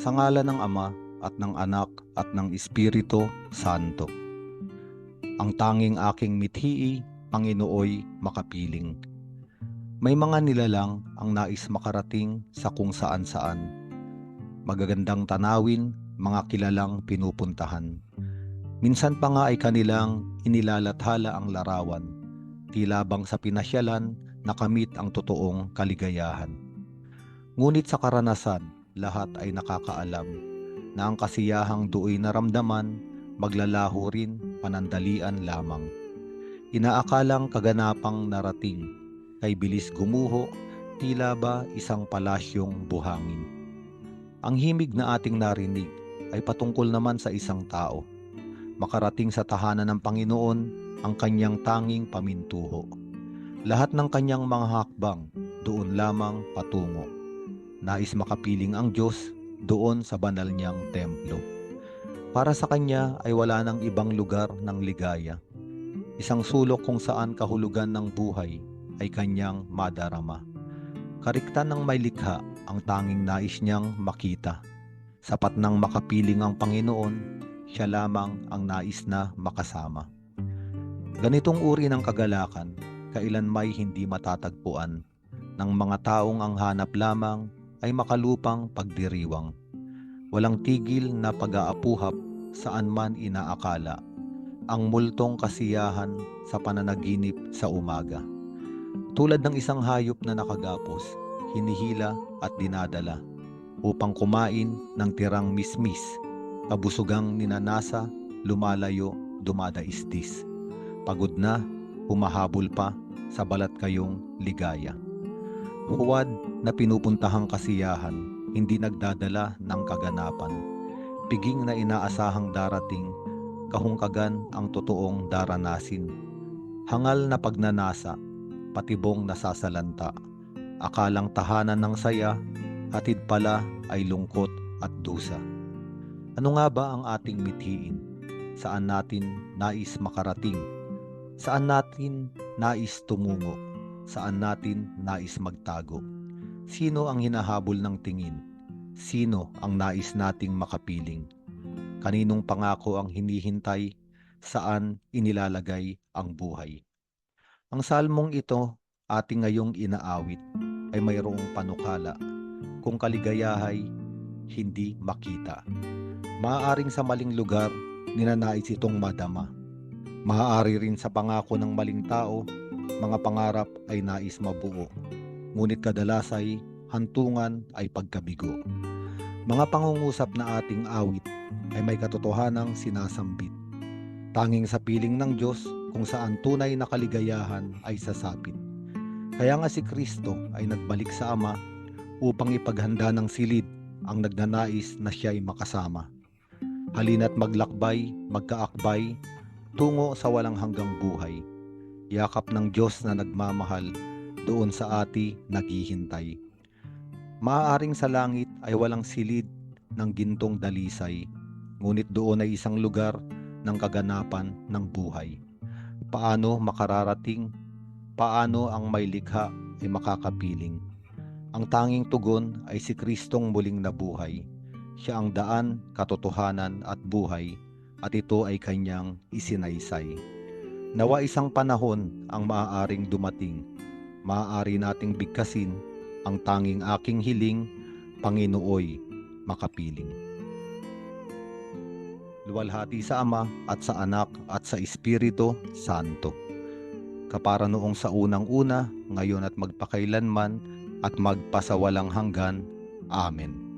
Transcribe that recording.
Sa ngala ng Ama at ng Anak at ng Espiritu Santo. Ang tanging aking mithi, Panginooy makapiling. May mga nilalang ang nais makarating sa kung saan saan. Magagandang tanawin, mga kilalang pinupuntahan. Minsan pa nga ay kanilang inilalathala ang larawan, tila bang sa pinasyalan nakamit ang totoong kaligayahan. Ngunit sa karanasan, lahat ay nakakaalam na ang kasiyahang do'y naramdaman, maglalaho rin panandalian lamang. Inaakalang kaganapang narating, kay bilis gumuho, tila ba isang palasyong buhangin. Ang himig na ating narinig ay patungkol naman sa isang tao. Makarating sa tahanan ng Panginoon ang kanyang tanging pamintuho. Lahat ng kanyang mga hakbang doon lamang patungo. Nais makapiling ang Diyos doon sa banal niyang templo. Para sa kanya ay wala nang ibang lugar ng ligaya. Isang sulok kung saan kahulugan ng buhay ay kanyang madarama. Kariktan ng may likha ang tanging nais niyang makita. Sapat nang makapiling ang Panginoon, siya lamang ang nais na makasama. Ganitong uri ng kagalakan, kailan may hindi matatagpuan ng mga taong ang hanap lamang ay makalupang pagdiriwang. Walang tigil na pag-aapuhap saan man inaakala. Ang multong kasiyahan sa pananaginip sa umaga. Tulad ng isang hayop na nakagapos, hinihila at dinadala upang kumain ng tirang mismis, kabusugang ninanasa, lumalayo, dumadaistis. Pagod na, humahabol pa sa balat kayong ligaya. Huwad na pinupuntahang kasiyahan, hindi nagdadala ng kaganapan. Piging na inaasahang darating, kahungkagan ang totoong daranasin. Hangal na pagnanasa, patibong nasasalanta. Akalang tahanan ng saya, hatid pala ay lungkot at dusa. Ano nga ba ang ating mithiin? Saan natin nais makarating? Saan natin nais tumungo? Saan natin nais magtago? Sino ang hinahabol ng tingin? Sino ang nais nating makapiling? Kaninong pangako ang hinihintay? Saan inilalagay ang buhay? Ang salmong ito ating ngayong inaawit ay mayroong panukala kung kaligayahay hindi makita. Maaaring sa maling lugar ninanais itong madama. Maaari rin sa pangako ng maling tao, mga pangarap ay nais mabuo. Ngunit kadalas ay hantungan ay pagkabigo. Mga pangungusap na ating awit ay may katotohanang sinasambit. Tanging sa piling ng Diyos kung saan tunay na kaligayahan ay sasapit. Kaya nga si Kristo ay nagbalik sa Ama upang ipaghanda ng silid ang nagnanais na siya ay makasama. Halina't maglakbay, magkaakbay, tungo sa walang hanggang buhay. Yakap ng Diyos na nagmamahal, doon sa ati naghihintay. Maaaring sa langit ay walang silid ng gintong dalisay, ngunit doon ay isang lugar ng kaganapan ng buhay. Paano makararating? Paano ang may likha ay makakapiling? Ang tanging tugon ay si Kristong muling nabuhay. Siya ang daan, katotohanan at buhay at ito ay kanyang isinaysay. Nawa isang panahon ang maaaring dumating. Maaari nating bigkasin ang tanging aking hiling, Panginooy, makapiling. Luwalhati sa Ama at sa Anak at sa Espiritu Santo. Kapara noong sa unang-una, ngayon at magpakailanman, at magpasawalang hanggan. Amen.